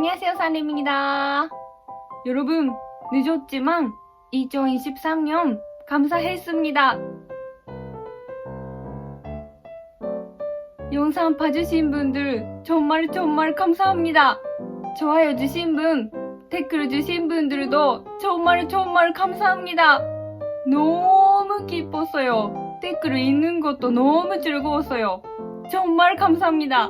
안녕하세요, 산림입니다. 여러분, 늦었지만 2023년 감사했습니다. 영상 봐주신 분들 정말 정말 감사합니다. 좋아요 주신 분, 댓글 주신 분들도 정말 정말 감사합니다. 너무 기뻤어요. 댓글 읽는 것도 너무 즐거웠어요. 정말 감사합니다.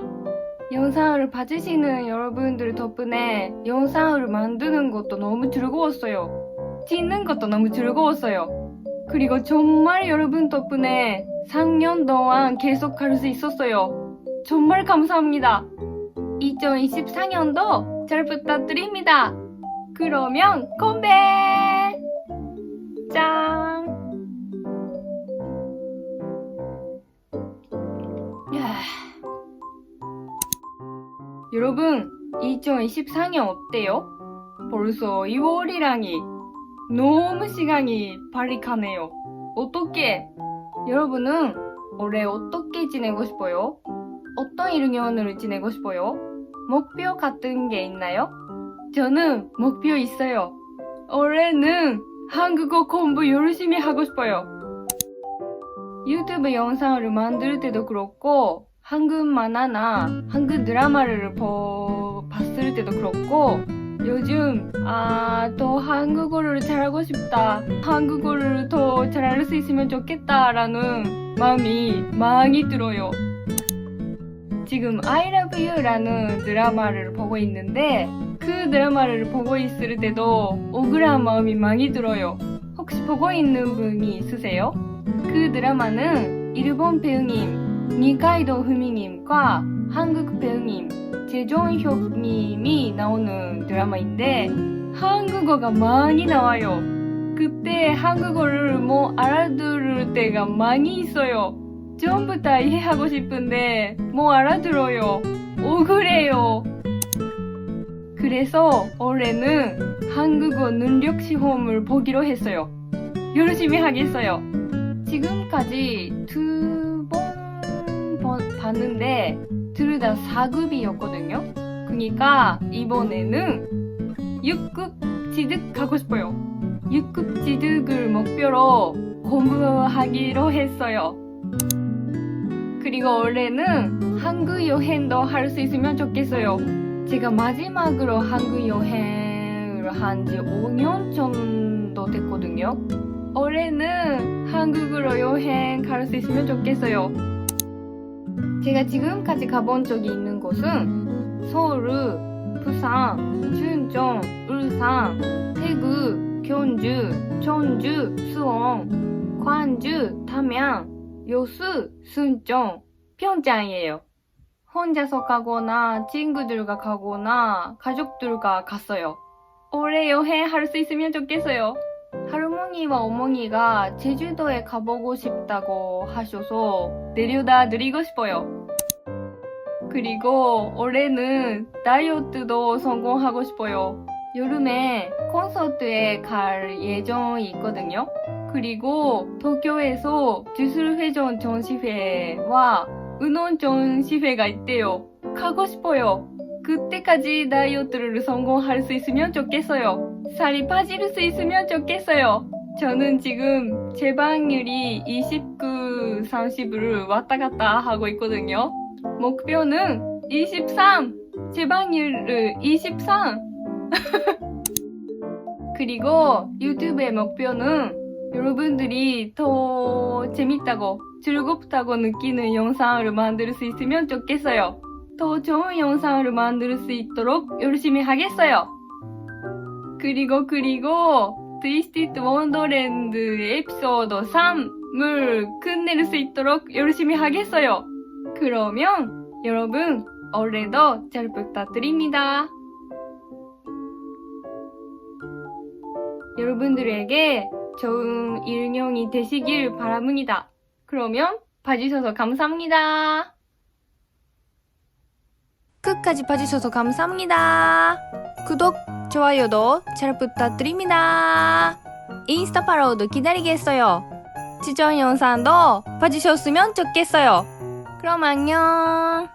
영상을 봐주시는 여러분들 덕분에 영상을 만드는 것도 너무 즐거웠어요. 찍는 것도 너무 즐거웠어요. 그리고 정말 여러분 덕분에 3년 동안 계속 할 수 있었어요. 정말 감사합니다. 2024년도 잘 부탁드립니다. 그러면 건배! 짠! 여러분, 2024년 어때요? 벌써 2월이라니 너무 시간이 빨리 가네요. 어떻게? 여러분은 올해 어떻게 지내고 싶어요? 어떤 일년을 지내고 싶어요? 목표 같은 게 있나요? 저는 목표 있어요. 올해는 한국어 공부 열심히 하고 싶어요. 유튜브 영상을 만들 때도 그렇고 한국 만화나 한국 드라마를 보, 봤을 때도 그렇고 요즘 아 더 한국어를 잘하고 싶다. 한국어를 더 잘할 수 있으면 좋겠다라는 마음이 많이 들어요. 지금 I Love You라는 드라마를 보고 있는데 그 드라마를 보고 있을 때도 억울한 마음이 많이 들어요. 혹시 보고 있는 분이 있으세요? 그 드라마는 일본 배우님 니카이도 후미님과 한국 배우님 제종혁님이 나오는 드라마인데 한국어가 많이 나와요. 그때 한국어를 뭐 알아들을 때가 많이 있어요. 전부 다 이해하고 싶은데 뭐 알아들어요. 억울해요. 그래서 올해는 한국어 능력 시험을 보기로 했어요. 열심히 하겠어요. 지금까지 두 번 봤는데 둘 다 4급이었거든요. 그니까 이번에는 6급 취득하고 싶어요. 6급 취득을 목표로 공부하기로 했어요. 그리고 올해는 한국 여행도 할 수 있으면 좋겠어요. 제가 마지막으로 한국 여행을 한 지 5년 정도 됐거든요. 올해는 한국으로 여행 갈 수 있으면 좋겠어요. 제가 지금까지 가본 적이 있는 곳은 서울, 부산, 춘천, 울산, 대구, 경주, 전주, 수원, 광주, 담양, 여수, 순천, 평창이에요. 혼자서 가거나 친구들과 가거나 가족들과 갔어요. 올해 여행 할 수 있으면 좋겠어요. 할머니와 어머니가 제주도에 가보고 싶다고 하셔서 내려다 드리고 싶어요. 그리고 올해는 다이어트도 성공하고 싶어요. 여름에 콘서트에 갈 예정이 있거든요. 그리고 도쿄에서 주술회전 전시회와 은원 전시회가 있대요. 가고 싶어요. 그때까지 다이어트를 성공할 수 있으면 좋겠어요. 살이 빠질 수 있으면 좋겠어요. 저는 지금 제방률이 29, 30을 왔다 갔다 하고 있거든요. 목표는 23! 제방률을 23! 그리고 유튜브의 목표는 여러분들이 더 재밌다고 즐겁다고 느끼는 영상을 만들 수 있으면 좋겠어요. 더 좋은 영상을 만들 수 있도록 열심히 하겠어요. 그리고 그리고 트위스티드 원더랜드 에피소드 3을 끝낼 수 있도록 열심히 하겠어요. 그러면 여러분 올해도 잘 부탁드립니다. 여러분들에게 좋은 일년이 되시길 바랍니다. 그러면 봐주셔서 감사합니다. 끝까지 봐주셔서 감사합니다. 구독, 좋아요도 잘 부탁드립니다. 인스타 팔로우도 기다리겠어요. 지전 영상도 봐주셨으면 좋겠어요. 그럼 안녕.